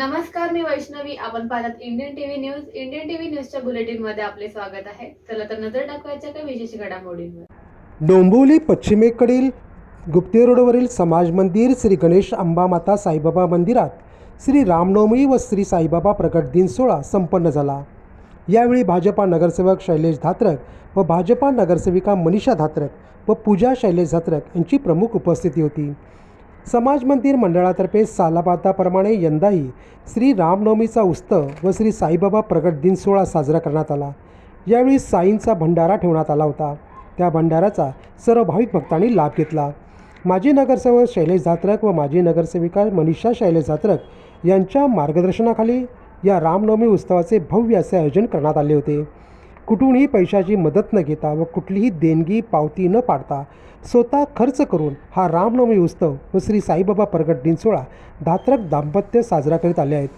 नमस्कार मी वैष्णवी. आपण पाहतात Indian TV news Indian TV न्यूजच्या बुलेटिनमध्ये आपले स्वागत आहे. चला तर नजर टाकवायच्या काही विशेष घडामोडींवर. डोंबिवली पश्चिमेकडील गुप्ते रोडवरील समाज मंदिर श्री गणेश अंबामाता साईबाबा मंदिरात श्री रामनवमी व श्री साईबाबा प्रकट दिन सोहळा संपन्न झाला. यावेळी भाजपा नगरसेवक शैलेश धात्रक व भाजपा नगरसेविका मनीषा धात्रक व पूजा शैलेश धात्रक यांची प्रमुख उपस्थिती होती. समाज मंदिर मंडळातर्फे सालाबादाप्रमाणे यंदाही श्री रामनवमीचा उत्सव व श्री साईबाबा प्रगट दिन सोहळा साजरा करण्यात आला. यावेळी साईंचा भंडारा ठेवण्यात आला होता. त्या भंडाराचा सर्व भाविक भक्तांनी लाभ घेतला. माजी नगरसेवक शैलेश जात्रक व माजी नगरसेविका मनीषा शैलेश जात्रक यांच्या मार्गदर्शनाखाली या रामनवमी उत्सवाचे भव्य असे आयोजन करण्यात आले होते. कुठूनही पैशाची मदत न घेता व कुठलीही देणगी पावती न पाडता स्वतः खर्च करून हा रामनवमी उत्सव व श्री साईबाबा प्रगट दिन सोहळा धात्रक दाम्पत्य साजरा करीत आले आहेत.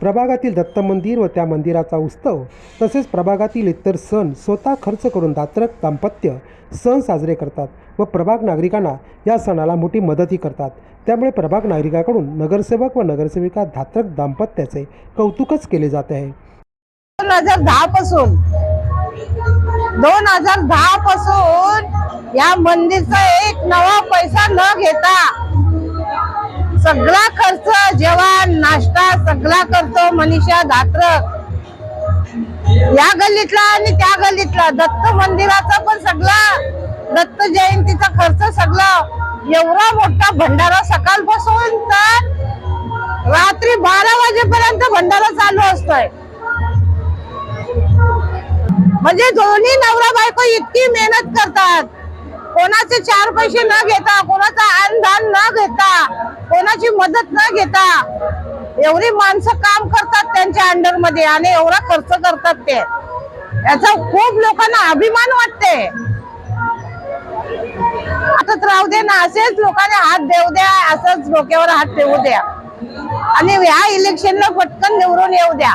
प्रभागातील दत्त मंदिर व त्या मंदिराचा उत्सव तसेच प्रभागातील इतर सण स्वतः खर्च करून दात्रक दाम्पत्य सण साजरे करतात व प्रभाग नागरिकांना या सणाला मोठी मदतही करतात. त्यामुळे प्रभाग नागरिकाकडून नगरसेवक व नगरसेविका धात्रक दाम्पत्याचे कौतुकच केले जाते आहे. दोन हजार दहा पासून दोन हजार दहा पासून या मंदिरचा एक नवा पैसा न घेता सगळा खर्च जेवण नाश्ता सगळा करतो मनीषा धात्रक या गल्लीतला आणि त्या गल्लीतला दत्त मंदिराचा पण सगळा दत्त जयंतीचा खर्च सगळा. एवढा मोठा भंडारा सकाळपासून तर रात्री बारा वाजेपर्यंत भंडारा चालू असतोय. म्हणजे दोन्ही नवरा बायको इतकी मेहनत करतात. कोणाचे चार पैसे न घेता कोणाचा अन्नदान न घेता कोणाची मदत न घेता एवढी माणसं काम करतात त्यांच्या अंडरमध्ये आणि एवढा खर्च करतात ते. याचा खूप लोकांना अभिमान वाटते. आता राहू दे ना असेच लोकांनी हात देऊ द्या असंच डोक्यावर हात ठेवू द्या. आणि ह्या इलेक्शनला पटकन निवडून येऊ द्या.